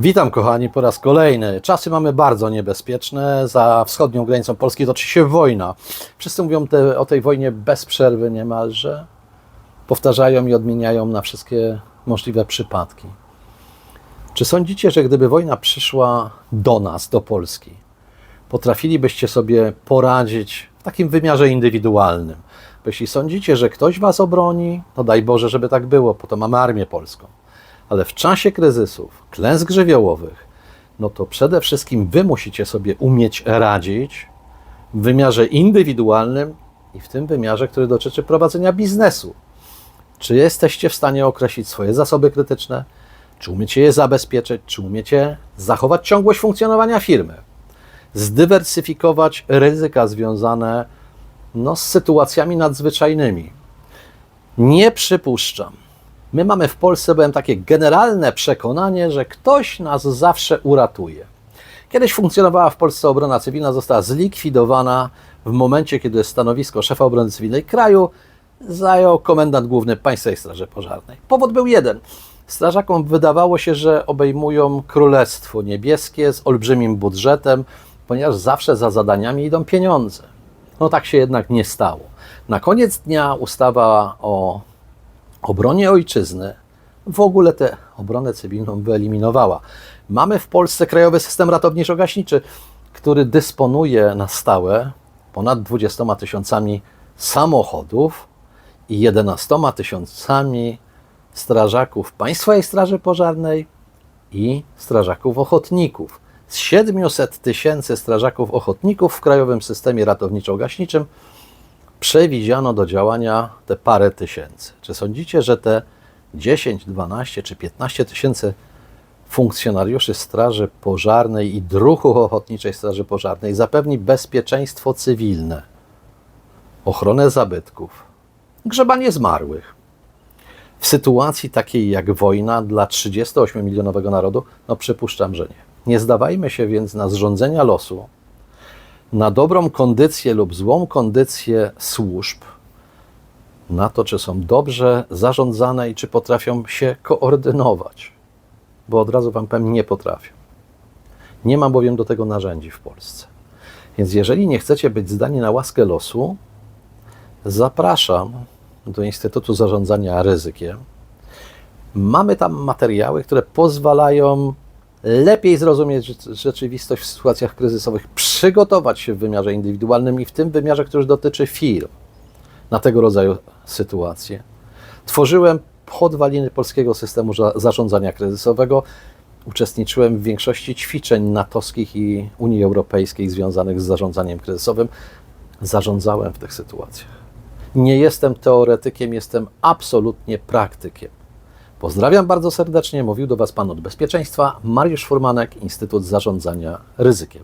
Witam kochani po raz kolejny. Czasy mamy bardzo niebezpieczne. Za wschodnią granicą Polski toczy się wojna. Wszyscy mówią te, o tej wojnie bez przerwy niemalże. Powtarzają i odmieniają na wszystkie możliwe przypadki. Czy sądzicie, że gdyby wojna przyszła do nas, do Polski, potrafilibyście sobie poradzić w takim wymiarze indywidualnym? Bo jeśli sądzicie, że ktoś was obroni, to daj Boże, żeby tak było, po to mamy armię polską. Ale w czasie kryzysów, klęsk żywiołowych, no to przede wszystkim wy musicie sobie umieć radzić w wymiarze indywidualnym i w tym wymiarze, który dotyczy prowadzenia biznesu. Czy jesteście w stanie określić swoje zasoby krytyczne? Czy umiecie je zabezpieczyć? Czy umiecie zachować ciągłość funkcjonowania firmy? Zdywersyfikować ryzyka związane no, z sytuacjami nadzwyczajnymi. Nie przypuszczam, My mamy w Polsce, byłem takie generalne przekonanie, że ktoś nas zawsze uratuje. Kiedyś funkcjonowała w Polsce obrona cywilna, została zlikwidowana w momencie, kiedy stanowisko szefa obrony cywilnej kraju zajął komendant główny Państwowej Straży Pożarnej. Powód był jeden. Strażakom wydawało się, że obejmują Królestwo Niebieskie z olbrzymim budżetem, ponieważ zawsze za zadaniami idą pieniądze. No tak się jednak nie stało. Na koniec dnia ustawa o obronie ojczyzny w ogóle tę obronę cywilną wyeliminowała. Mamy w Polsce Krajowy System Ratowniczo-Gaśniczy, który dysponuje na stałe ponad 20 tysiącami samochodów i 11 tysiącami strażaków Państwowej Straży Pożarnej i strażaków ochotników. Z 700 tysięcy strażaków ochotników w Krajowym Systemie Ratowniczo-Gaśniczym przewidziano do działania te parę tysięcy. Czy sądzicie, że te 10, 12 czy 15 tysięcy funkcjonariuszy Straży Pożarnej i druhu Ochotniczej Straży Pożarnej zapewni bezpieczeństwo cywilne, ochronę zabytków, grzebanie zmarłych? W sytuacji takiej jak wojna dla 38-milionowego narodu, no przypuszczam, że nie. Nie zdawajmy się więc na zrządzenia losu, na dobrą kondycję lub złą kondycję służb, na to, czy są dobrze zarządzane i czy potrafią się koordynować. Bo od razu Wam powiem, nie potrafią. Nie ma bowiem do tego narzędzi w Polsce. Więc jeżeli nie chcecie być zdani na łaskę losu, zapraszam do Instytutu Zarządzania Ryzykiem. Mamy tam materiały, które pozwalają lepiej zrozumieć rze- rzeczywistość w sytuacjach kryzysowych, przygotować się w wymiarze indywidualnym i w tym wymiarze, który dotyczy firm na tego rodzaju sytuacje. Tworzyłem podwaliny polskiego systemu za- zarządzania kryzysowego. Uczestniczyłem w większości ćwiczeń natowskich i Unii Europejskiej związanych z zarządzaniem kryzysowym. Zarządzałem w tych sytuacjach. Nie jestem teoretykiem, jestem absolutnie praktykiem. Pozdrawiam bardzo serdecznie. Mówił do Was Pan od Bezpieczeństwa, Mariusz Furmanek, Instytut Zarządzania Ryzykiem.